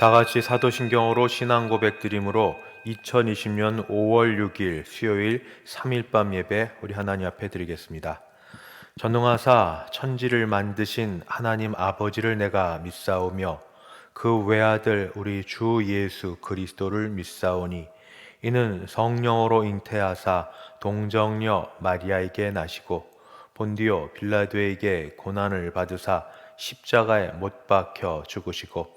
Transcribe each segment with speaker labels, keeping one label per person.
Speaker 1: 다 같이 사도신경으로 신앙 고백 드림으로 2020년 5월 6일 수요일 3일 밤 예배 우리 하나님 앞에 드리겠습니다. 전능하사 천지를 만드신 하나님 아버지를 내가 믿사오며 그 외아들 우리 주 예수 그리스도를 믿사오니 이는 성령으로 잉태하사 동정녀 마리아에게 나시고 본디오 빌라도에게 고난을 받으사 십자가에 못 박혀 죽으시고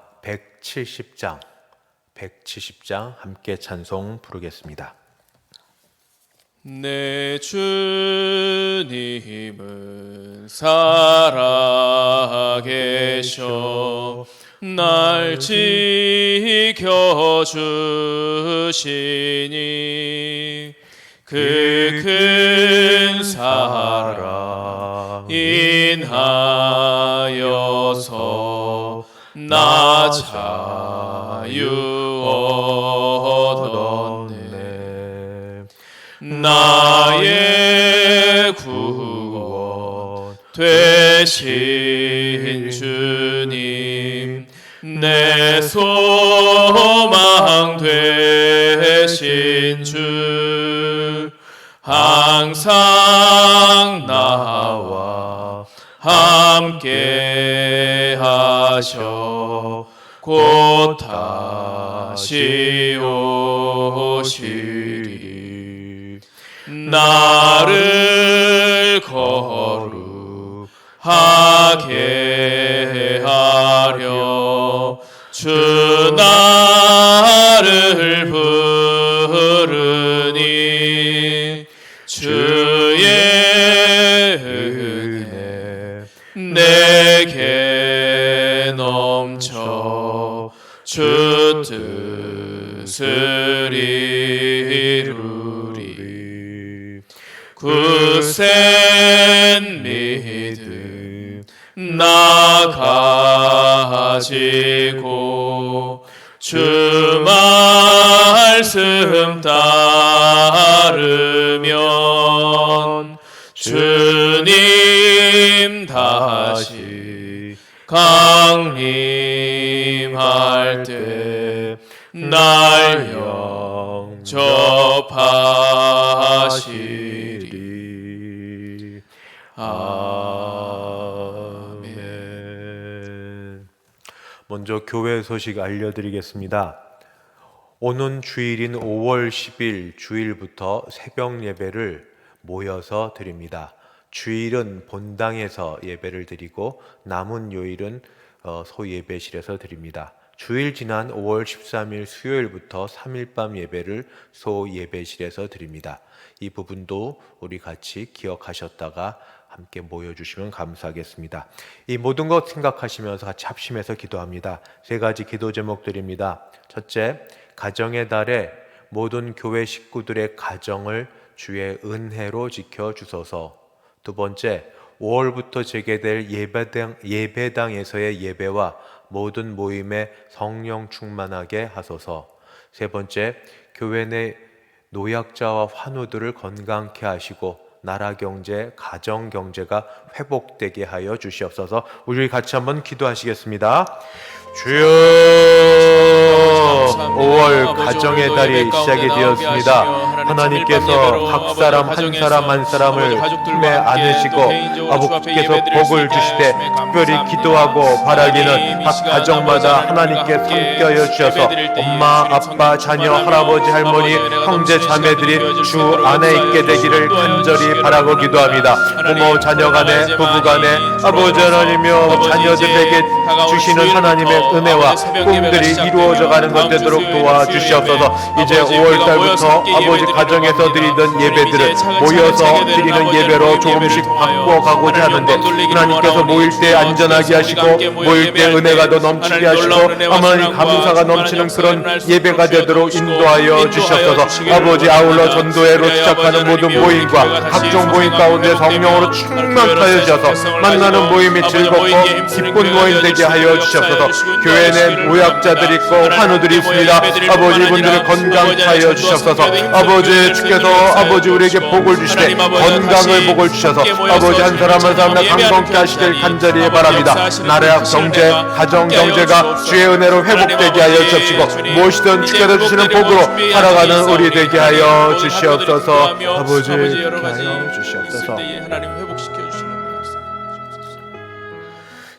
Speaker 1: 170장 170장 함께 찬송 부르겠습니다.
Speaker 2: 내 주님은 살아계셔 날 지켜주시니 그 큰 사랑 인하여서 나 자유 얻었네 나의 구원 되신 주님 내 소망 되신 주 항상 나와 함께 하셔 곧 다시 오시리. 나를 거룩하게 하려 주 나 굳센 믿음 나 가지고 주 말씀 따르면 주님 다시 강림할 때 날 영접하시
Speaker 1: 먼저 교회 소식 알려드리겠습니다. 오는 주일인 5월 10일 주일부터 새벽 예배를 모여서 드립니다. 주일은 본당에서 예배를 드리고 남은 요일은 어, 소예배실에서 드립니다. 주일 지난 5월 13일 수요일부터 3일 밤 예배를 소예배실에서 드립니다. 이 부분도 우리 같이 기억하셨다가 함께 모여주시면 감사하겠습니다. 이 모든 것 생각하시면서 같이 합심해서 기도합니다. 세 가지 기도 제목드립니다. 첫째, 가정의 달에 모든 교회 식구들의 가정을 주의 은혜로 지켜 주소서. 두 번째, 5월부터 재개될 예배당, 예배당에서의 예배와 모든 모임에 성령 충만하게 하소서. 세 번째, 교회 내 노약자와 환우들을 건강케 하시고 나라 경제, 가정 경제가 회복되게 하여 주시옵소서. 우리 같이 한번 기도하시겠습니다. 주여 5월 가정의 달이 시작이 되었습니다. 하나님께서 각 사람 한 사람 한 사람을 품에 안으시고 아버지께서 복을 주시되 특별히 기도하고 바라기는 각 가정마다 하나님께 함께하여 주셔서 엄마, 아빠, 자녀, 할아버지, 할머니, 형제, 자매들이 주 안에 있게 되기를 간절히 바라고 기도합니다. 부모, 자녀 간에, 부부 간에, 아버지 하나님이여 자녀들에게 주시는 하나님의 은혜와 꿈들이 이루어져 가는 것 되도록 도와주시옵소서. 이제 5월 달부터 아버지 가정에서 드리던 예배들을 모여서 드리는 예배로 조금씩 바꿔가고자 하는데 하나님께서 모일 때 안전하게 하시고 모일 때 은혜가 더 넘치게 하시고 하나님 감사가 넘치는 그런 예배가 되도록 인도하여 주시옵소서. 아버지 아울러 전도회로 시작하는 모든 모임과 각종 모임 가운데 성령으로 충만하여 주셔서 만나는 모임이 즐겁고 기쁜 모임 되게 하여 주시옵소서. 교회 내 모약자들이 있고 환우들이 있습니다. 아버지 이분들을 건강하여 주시옵소서 아버지 주께서 아버지 우리에게 복을 주시되 건강을 복을 주셔서 아버지 한 사람 한 사람 다 강건케 하시길 간절히 바랍니다. 나라의 경제 가정 경제가 주의 은혜로 회복되게 하여 주옵시고 무엇이든 주께서 주시는 복으로 살아가는 우리 되게 하여 주시옵소서. 아버지
Speaker 2: 여러 가지
Speaker 1: 주시옵소서.
Speaker 2: 하나님 회복시켜 주시는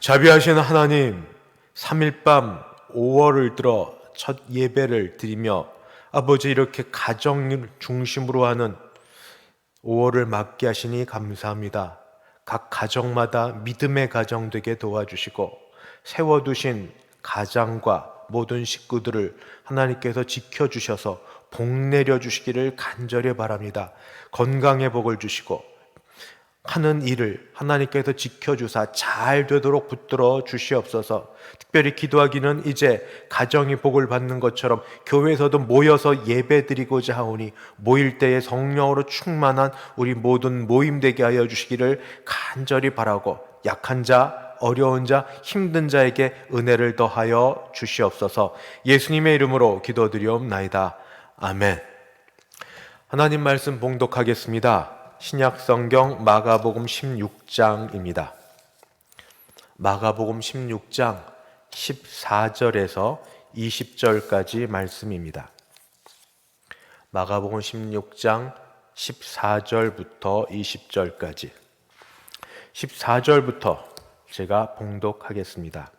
Speaker 1: 자비하신 하나님 3일 밤 5월을 들어 첫 예배를 드리며 아버지 이렇게 가정 중심으로 하는 5월을 맞게 하시니 감사합니다. 각 가정마다 믿음의 가정 되게 도와주시고 세워두신 가장과 모든 식구들을 하나님께서 지켜주셔서 복 내려주시기를 간절히 바랍니다. 건강의 복을 주시고 하는 일을 하나님께서 지켜주사 잘 되도록 붙들어 주시옵소서. 특별히 기도하기는 이제 가정이 복을 받는 것처럼 교회에서도 모여서 예배드리고자 하오니 모일 때에 성령으로 충만한 우리 모든 모임 되게 하여 주시기를 간절히 바라고 약한 자, 어려운 자, 힘든 자에게 은혜를 더하여 주시옵소서. 예수님의 이름으로 기도드리옵나이다. 아멘. 하나님 말씀 봉독하겠습니다. 신약 성경 마가복음 16장입니다. 마가복음 16장 14절에서 20절까지 말씀입니다. 마가복음 16장 14절부터 20절까지 14절부터 제가 봉독하겠습니다.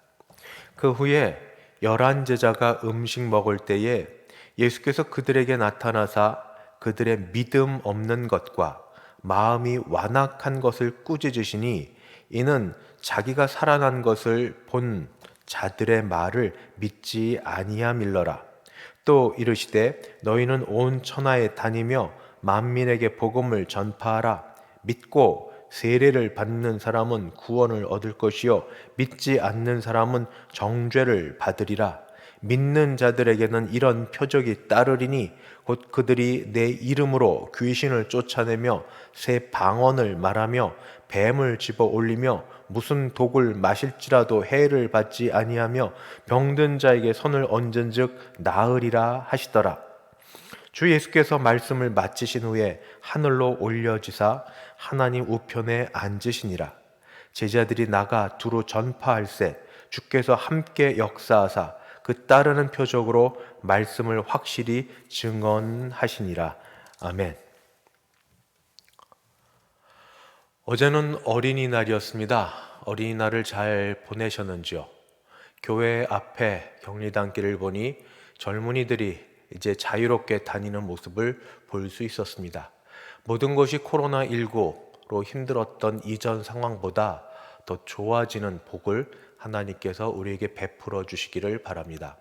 Speaker 1: 그 후에 열한 제자가 음식 먹을 때에 예수께서 그들에게 나타나사 그들의 믿음 없는 것과 마음이 완악한 것을 꾸짖으시니 이는 자기가 살아난 것을 본 자들의 말을 믿지 아니함일러라. 또 이르시되 너희는 온 천하에 다니며 만민에게 복음을 전파하라. 믿고 세례를 받는 사람은 구원을 얻을 것이요 믿지 않는 사람은 정죄를 받으리라. 믿는 자들에게는 이런 표적이 따르리니 곧 그들이 내 이름으로 귀신을 쫓아내며 새 방언을 말하며 뱀을 집어 올리며 무슨 독을 마실지라도 해를 받지 아니하며 병든 자에게 손을 얹은즉 나으리라 하시더라. 주 예수께서 말씀을 마치신 후에 하늘로 올려지사 하나님 우편에 앉으시니라. 제자들이 나가 두루 전파할세 주께서 함께 역사하사 그 따르는 표적으로 말씀을 확실히 증언하시니라. 아멘. 어제는 어린이날이었습니다. 어린이날을 잘 보내셨는지요? 교회 앞에 격리단 길을 보니 젊은이들이 이제 자유롭게 다니는 모습을 볼 수 있었습니다. 모든 것이 코로나19로 힘들었던 이전 상황보다 더 좋아지는 복을 하나님께서 우리에게 베풀어 주시기를 바랍니다.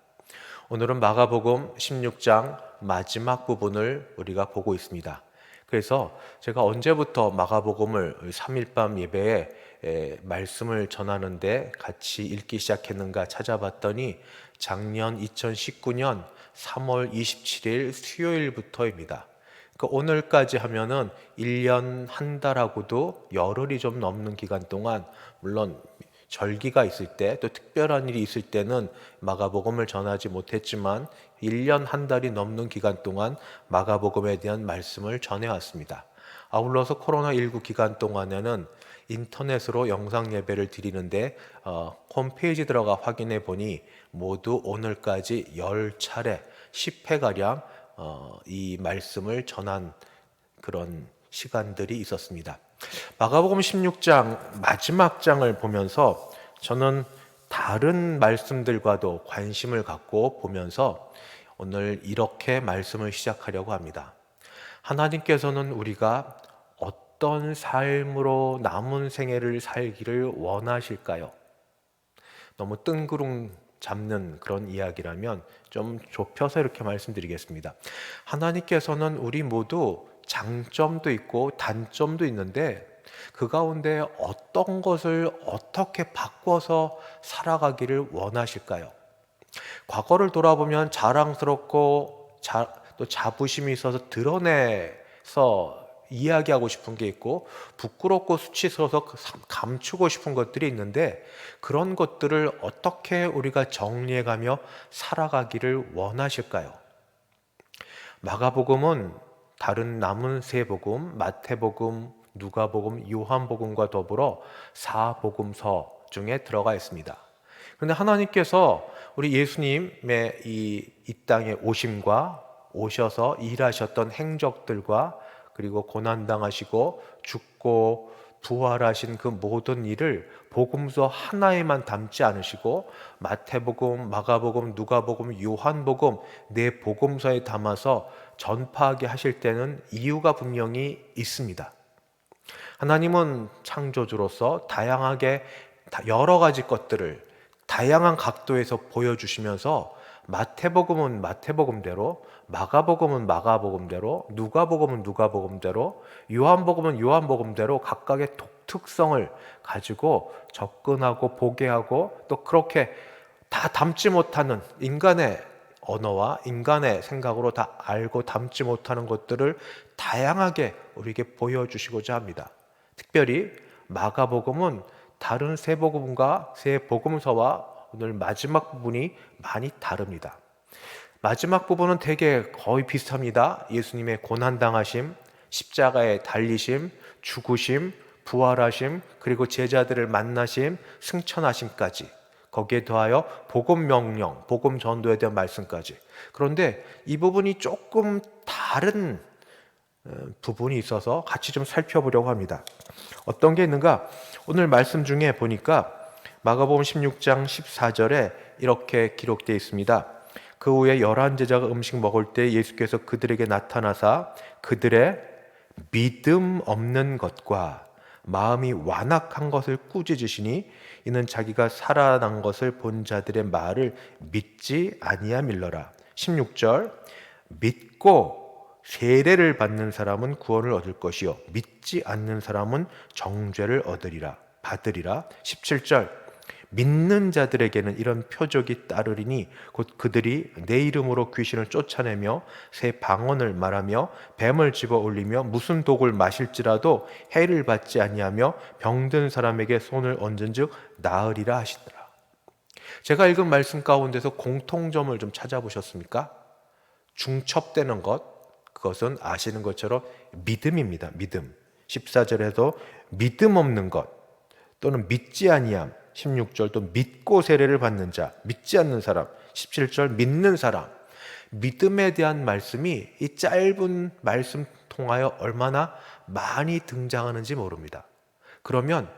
Speaker 1: 오늘은 마가복음 16장 마지막 부분을 우리가 보고 있습니다. 그래서 제가 언제부터 마가복음을 3일 밤 예배에 에, 말씀을 전하는데 같이 읽기 시작했는가 찾아봤더니 작년 2019년 3월 27일 수요일부터입니다. 그 오늘까지 하면은 1년 한 달하고도 열흘이 좀 넘는 기간 동안 물론 절기가 있을 때 또 특별한 일이 있을 때는 마가복음을 전하지 못했지만 1년 한 달이 넘는 기간 동안 마가복음에 대한 말씀을 전해왔습니다. 아울러서 코로나19 기간 동안에는 인터넷으로 영상 예배를 드리는데 어, 홈페이지 들어가 확인해 보니 모두 오늘까지 10차례 10회가량 어, 이 말씀을 전한 그런 시간들이 있었습니다. 마가복음 16장 마지막 장을 보면서 저는 다른 말씀들과도 관심을 갖고 보면서 오늘 이렇게 말씀을 시작하려고 합니다. 하나님께서는 우리가 어떤 삶으로 남은 생애를 살기를 원하실까요? 너무 뜬구름 잡는 그런 이야기라면 좀 좁혀서 이렇게 말씀드리겠습니다. 하나님께서는 우리 모두 장점도 있고 단점도 있는데 그 가운데 어떤 것을 어떻게 바꿔서 살아가기를 원하실까요? 과거를 돌아보면 자랑스럽고 자, 또 자부심이 있어서 드러내서 이야기하고 싶은 게 있고 부끄럽고 수치스러워서 그 감추고 싶은 것들이 있는데 그런 것들을 어떻게 우리가 정리해가며 살아가기를 원하실까요? 마가복음은 다른 남은 세 복음, 마태복음, 누가복음, 요한복음과 더불어 사복음서 중에 들어가 있습니다. 그런데 하나님께서 우리 예수님의 이, 이 땅에 오심과 오셔서 일하셨던 행적들과 그리고 고난당하시고 죽고 부활하신 그 모든 일을 복음서 하나에만 담지 않으시고 마태복음, 마가복음, 누가복음, 요한복음 네 복음서에 담아서 전파하게 하실 때는 이유가 분명히 있습니다. 하나님은 창조주로서 다양하게 여러 가지 것들을 다양한 각도에서 보여주시면서 마태복음은 마태복음대로 마가복음은 마가복음대로 누가복음은 누가복음대로 요한복음은 요한복음대로 각각의 독특성을 가지고 접근하고 보게 하고 또 그렇게 다 담지 못하는 인간의 언어와 인간의 생각으로 다 알고 담지 못하는 것들을 다양하게 우리에게 보여주시고자 합니다. 특별히 마가복음은 다른 세 복음과 세 복음서와 오늘 마지막 부분이 많이 다릅니다. 마지막 부분은 되게 거의 비슷합니다. 예수님의 고난당하심, 십자가에 달리심, 죽으심, 부활하심, 그리고 제자들을 만나심, 승천하심까지. 거기에 더하여 복음 명령, 복음 전도에 대한 말씀까지. 그런데 이 부분이 조금 다른 어, 부분이 있어서 같이 좀 살펴보려고 합니다. 어떤 게 있는가? 오늘 말씀 중에 보니까 마가복음 16장 14절에 이렇게 기록되어 있습니다. 그 후에 열한 제자가 음식 먹을 때 예수께서 그들에게 나타나사 그들의 믿음 없는 것과 마음이 완악한 것을 꾸짖으시니 이는 자기가 살아난 것을 본 자들의 말을 믿지 아니함일러라. 16절 믿고 세례를 받는 사람은 구원을 얻을 것이요. 믿지 않는 사람은 정죄를 얻으리라. 받으리라. 17절 믿는 자들에게는 이런 표적이 따르리니 곧 그들이 내 이름으로 귀신을 쫓아내며 새 방언을 말하며 뱀을 집어 올리며 무슨 독을 마실지라도 해를 받지 아니하며 병든 사람에게 손을 얹은즉 나으리라 하시더라. 제가 읽은 말씀 가운데서 공통점을 좀 찾아보셨습니까? 중첩되는 것 그것은 아시는 것처럼 믿음입니다. 믿음. 14절에도 믿음 없는 것 또는 믿지 아니함 16절 또 믿고 세례를 받는 자, 믿지 않는 사람, 17절 믿는 사람. 믿음에 대한 말씀이 이 짧은 말씀 통하여 얼마나 많이 등장하는지 모릅니다. 그러면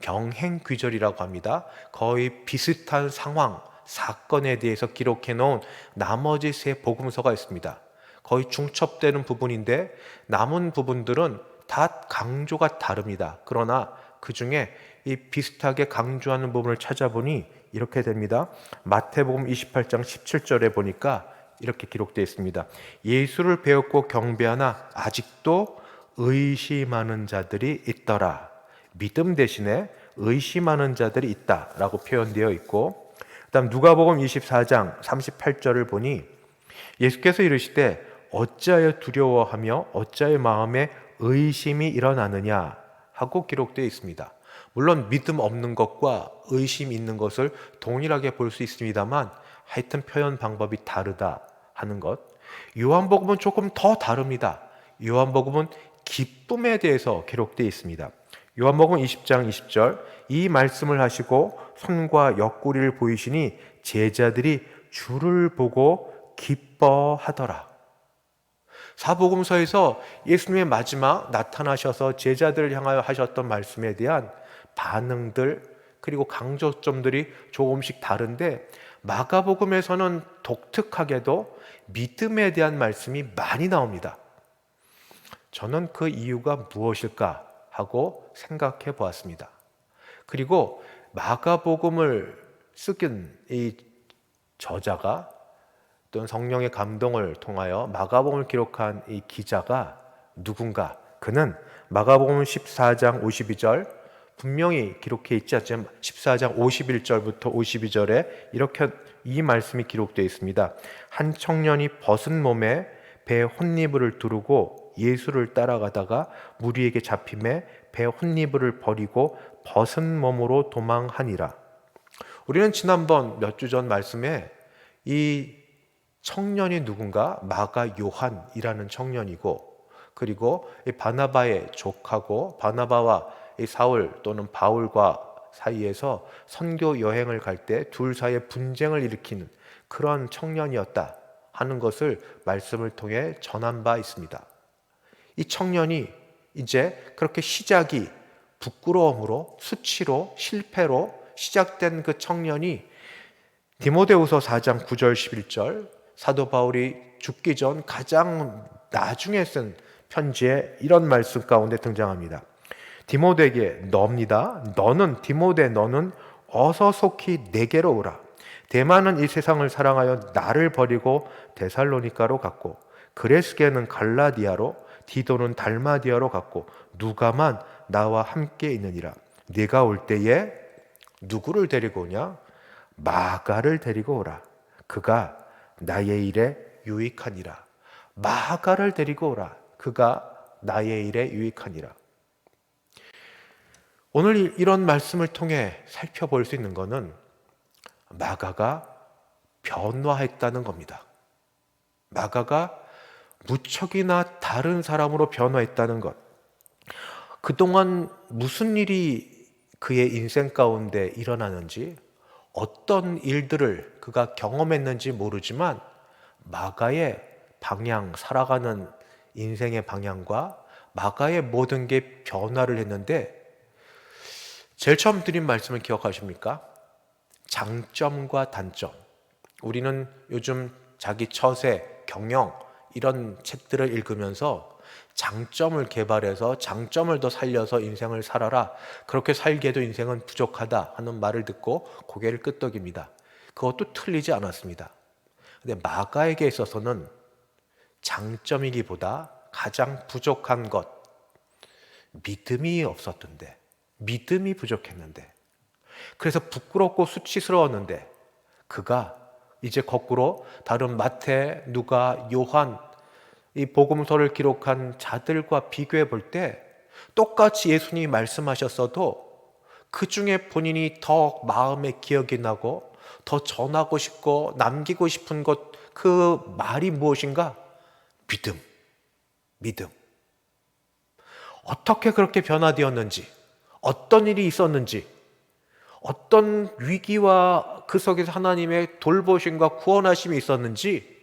Speaker 1: 병행 귀절이라고 합니다. 거의 비슷한 상황, 사건에 대해서 기록해 놓은 나머지 세 복음서가 있습니다. 거의 중첩되는 부분인데 남은 부분들은 다 강조가 다릅니다. 그러나 그 중에 이 비슷하게 강조하는 부분을 찾아보니 이렇게 됩니다. 마태복음 28장 17절에 보니까 이렇게 기록되어 있습니다. 예수를 배웠고 경배하나 아직도 의심하는 자들이 있더라. 믿음 대신에 의심하는 자들이 있다라고 표현되어 있고 그다음 누가복음 24장 38절을 보니 예수께서 이르시되 어찌하여 두려워하며 어찌하여 마음에 의심이 일어나느냐 하고 기록되어 있습니다. 물론 믿음 없는 것과 의심 있는 것을 동일하게 볼 수 있습니다만 하여튼 표현 방법이 다르다 하는 것. 요한복음은 조금 더 다릅니다. 요한복음은 기쁨에 대해서 기록되어 있습니다. 요한복음 20장 20절 이 말씀을 하시고 손과 옆구리를 보이시니 제자들이 주를 보고 기뻐하더라. 사복음서에서 예수님의 마지막 나타나셔서 제자들을 향하여 하셨던 말씀에 대한 반응들 그리고 강조점들이 조금씩 다른데 마가복음에서는 독특하게도 믿음에 대한 말씀이 많이 나옵니다. 저는 그 이유가 무엇일까 하고 생각해 보았습니다. 그리고 마가복음을 쓰긴 이 저자가 또는 성령의 감동을 통하여 마가복음을 기록한 이 기자가 누군가? 그는 마가복음 14장 52절 분명히 기록해 있지 않지만 14장 51절부터 52절에 이렇게 이 말씀이 기록되어 있습니다. 한 청년이 벗은 몸에 배 혼니부를 두르고 예수를 따라가다가 무리에게 잡힘에 배 혼니부를 버리고 벗은 몸으로 도망하니라. 우리는 지난번 몇 주 전 말씀에 이 청년이 누군가 마가 요한이라는 청년이고 그리고 이 바나바의 족하고 바나바와 이 사울 또는 바울과 사이에서 선교 여행을 갈 때 둘 사이에 분쟁을 일으키는 그런 청년이었다 하는 것을 말씀을 통해 전한 바 있습니다. 이 청년이 이제 그렇게 시작이 부끄러움으로 수치로 실패로 시작된 그 청년이 디모데후서 4장 9절 11절 사도 바울이 죽기 전 가장 나중에 쓴 편지에 이런 말씀 가운데 등장합니다. 디모데에게 너입니다. 너는 디모데 너는 어서 속히 내게로 오라. 대만은 이 세상을 사랑하여 나를 버리고 데살로니카로 갔고 그레스게는 갈라디아로 디도는 달마디아로 갔고 누가만 나와 함께 있느니라. 네가 올 때에 누구를 데리고 오냐? 마가를 데리고 오라. 그가 나의 일에 유익하니라. 마가를 데리고 오라. 그가 나의 일에 유익하니라. 오늘 이- 이런 말씀을 통해 살펴볼 수 있는 것은 마가가 변화했다는 겁니다. 마가가 무척이나 다른 사람으로 변화했다는 것. 그동안 무슨 일이 그의 인생 가운데 일어나는지 어떤 일들을 그가 경험했는지 모르지만 마가의 방향, 살아가는 인생의 방향과 마가의 모든 게 변화를 했는데 제일 처음 드린 말씀을 기억하십니까? 장점과 단점. 우리는 요즘 자기 처세, 경영 이런 책들을 읽으면서 장점을 개발해서 장점을 더 살려서 인생을 살아라. 그렇게 살기에도 인생은 부족하다 하는 말을 듣고 고개를 끄덕입니다. 그것도 틀리지 않았습니다. 근데 마가에게 있어서는 장점이기보다 가장 부족한 것, 믿음이 없었던데, 믿음이 부족했는데, 그래서 부끄럽고 수치스러웠는데, 그가 이제 거꾸로 다른 마태, 누가, 요한, 이 복음서를 기록한 자들과 비교해 볼 때, 똑같이 예수님이 말씀하셨어도 그 중에 본인이 더 마음에 기억이 나고 더 전하고 싶고 남기고 싶은 것, 그 말이 무엇인가? 믿음. 믿음. 어떻게 그렇게 변화되었는지, 어떤 일이 있었는지, 어떤 위기와 그 속에서 하나님의 돌보심과 구원하심이 있었는지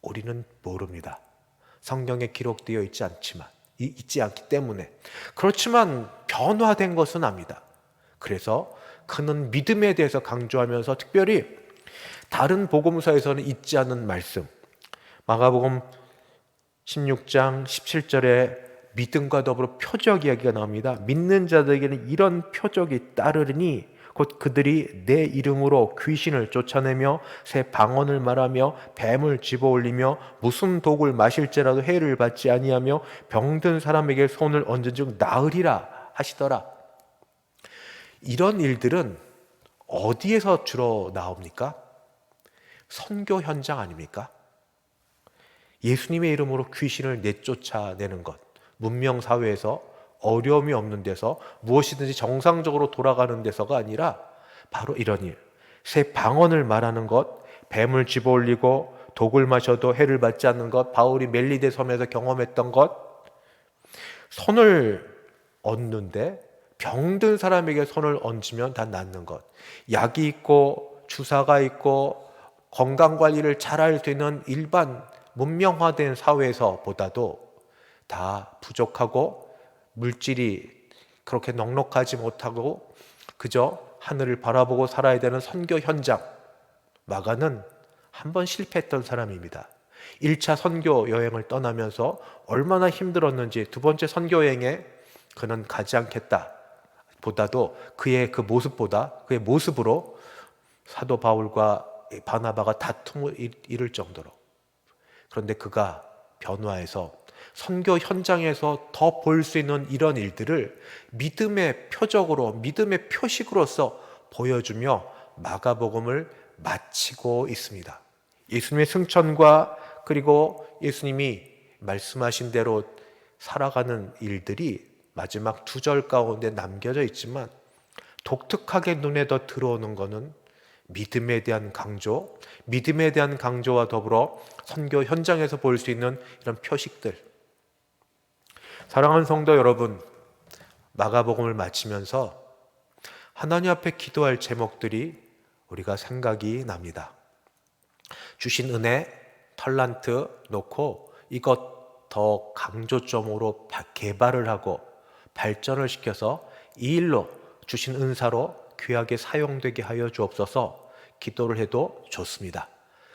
Speaker 1: 우리는 모릅니다. 성경에 기록되어 있지 않지만, 이- 있지 않기 때문에. 그렇지만 변화된 것은 압니다. 그래서 그는 믿음에 대해서 강조하면서 특별히 다른 복음서에서는 있지 않은 말씀, 마가복음 16장 17절에 믿음과 더불어 표적 이야기가 나옵니다. 믿는 자들에게는 이런 표적이 따르니 곧 그들이 내 이름으로 귀신을 쫓아내며 새 방언을 말하며 뱀을 집어올리며 무슨 독을 마실지라도 해를 받지 아니하며 병든 사람에게 손을 얹은즉 나으리라 하시더라. 이런 일들은 어디에서 주로 나옵니까? 선교 현장 아닙니까? 예수님의 이름으로 귀신을 내쫓아내는 것, 문명 사회에서 어려움이 없는 데서 무엇이든지 정상적으로 돌아가는 데서가 아니라 바로 이런 일. 새 방언을 말하는 것, 뱀을 집어 올리고 독을 마셔도 해를 받지 않는 것, 바울이 멜리데 섬에서 경험했던 것, 손을 얹는데 병든 사람에게 손을 얹으면 다 낫는 것. 약이 있고 주사가 있고 건강 관리를 잘 할 수 있는 일반 문명화된 사회에서보다도 다 부족하고 물질이 그렇게 넉넉하지 못하고 그저 하늘을 바라보고 살아야 되는 선교 현장. 마가는 한 번 실패했던 사람입니다. 1차 선교 여행을 떠나면서 얼마나 힘들었는지 두 번째 선교 여행에 그는 가지 않겠다. 보다도 그의 그 모습보다 그의 모습으로 사도 바울과 바나바가 다툼을 일- 이룰 정도로 그런데 그가 변화해서 선교 현장에서 더 볼 수 있는 이런 일들을 믿음의 표적으로 믿음의 표식으로서 보여주며 마가복음을 마치고 있습니다. 예수님의 승천과 그리고 예수님이 말씀하신 대로 살아가는 일들이 마지막 두 절 가운데 남겨져 있지만 독특하게 눈에 더 들어오는 것은 믿음에 대한 강조, 믿음에 대한 강조와 더불어 선교 현장에서 볼 수 있는 이런 표식들. 사랑하는 성도 여러분, 마가복음을 마치면서 하나님 앞에 기도할 제목들이 우리가 생각이 납니다. 주신 은혜, 털란트 놓고 이것 더 강조점으로 바- 개발을 하고 발전을 시켜서 이 일로 주신 은사로 귀하게 사용되게 하여 주옵소서 기도를 해도 좋습니다.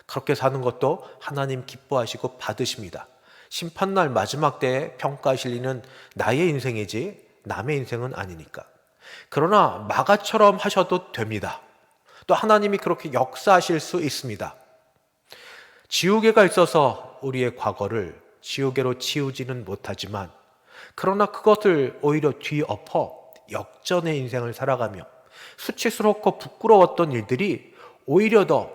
Speaker 1: 그렇게 사는 것도 하나님 기뻐하시고 받으십니다. 심판날 마지막 때에 평가하실 리는 나의 인생이지 남의 인생은 아니니까. 그러나 마가처럼 하셔도 됩니다. 또 하나님이 그렇게 역사하실 수 있습니다. 지우개가 있어서 우리의 과거를 지우개로 지우지는 못하지만 그러나 그것을 오히려 뒤엎어 역전의 인생을 살아가며 수치스럽고 부끄러웠던 일들이 오히려 더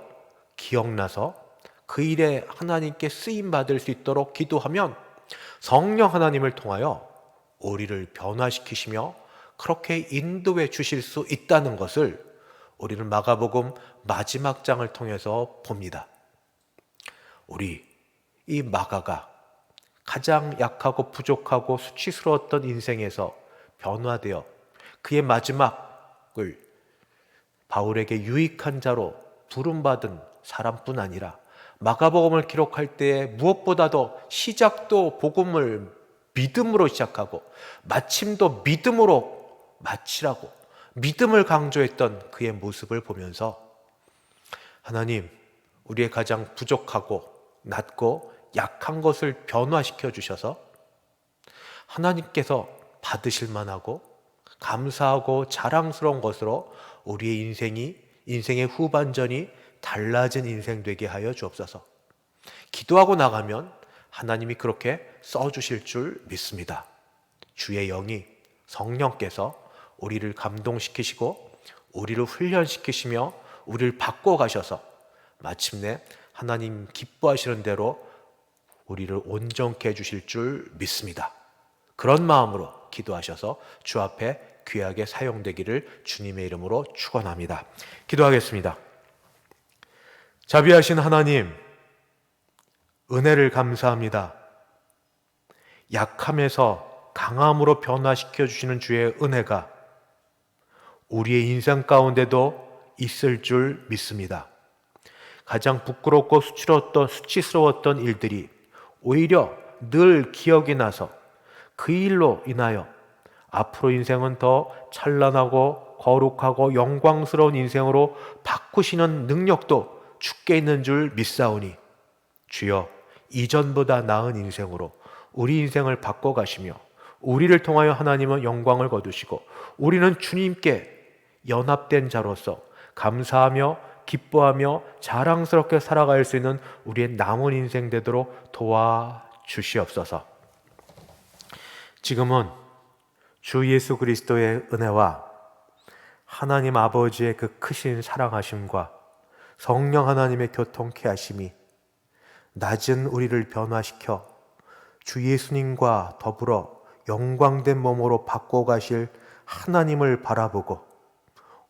Speaker 1: 기억나서 그 일에 하나님께 쓰임 받을 수 있도록 기도하면 성령 하나님을 통하여 우리를 변화시키시며 그렇게 인도해 주실 수 있다는 것을 우리는 마가복음 마지막 장을 통해서 봅니다. 우리 이 마가가 가장 약하고 부족하고 수치스러웠던 인생에서 변화되어 그의 마지막을 바울에게 유익한 자로 부름받은 사람뿐 아니라 마가복음을 기록할 때 무엇보다도 시작도 복음을 믿음으로 시작하고 마침도 믿음으로 마치라고 믿음을 강조했던 그의 모습을 보면서 하나님 우리의 가장 부족하고 낮고 약한 것을 변화시켜 주셔서 하나님께서 받으실 만하고 감사하고 자랑스러운 것으로 우리의 인생이 인생의 후반전이 달라진 인생 되게 하여 주옵소서. 기도하고 나가면 하나님이 그렇게 써 주실 줄 믿습니다. 주의 영이 성령께서 우리를 감동시키시고 우리를 훈련시키시며 우리를 바꿔 가셔서 마침내 하나님 기뻐하시는 대로 우리를 온전케 해 주실 줄 믿습니다. 그런 마음으로 기도하셔서 주 앞에 귀하게 사용되기를 주님의 이름으로 축원합니다. 기도하겠습니다. 자비하신 하나님 은혜를 감사합니다. 약함에서 강함으로 변화시켜 주시는 주의 은혜가 우리의 인생 가운데도 있을 줄 믿습니다. 가장 부끄럽고 수치스러웠던, 수치스러웠던 일들이 오히려 늘 기억이 나서 그 일로 인하여 앞으로 인생은 더 찬란하고 거룩하고 영광스러운 인생으로 바꾸시는 능력도 주께 있는 줄 믿사오니 주여 이전보다 나은 인생으로 우리 인생을 바꿔 가시며 우리를 통하여 하나님은 영광을 거두시고 우리는 주님께 연합된 자로서 감사하며 기뻐하며 자랑스럽게 살아갈 수 있는 우리의 남은 인생 되도록 도와 주시옵소서. 지금은 주 예수 그리스도의 은혜와 하나님 아버지의 그 크신 사랑하심과 성령 하나님의 교통케 하심이 낮은 우리를 변화시켜 주 예수님과 더불어 영광된 몸으로 바꿔가실 하나님을 바라보고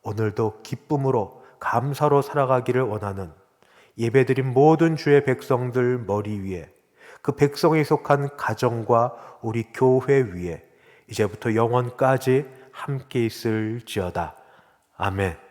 Speaker 1: 오늘도 기쁨으로 감사로 살아가기를 원하는 예배드린 모든 주의 백성들 머리 위에 그 백성에 속한 가정과 우리 교회 위에 이제부터 영원까지 함께 있을지어다. 아멘.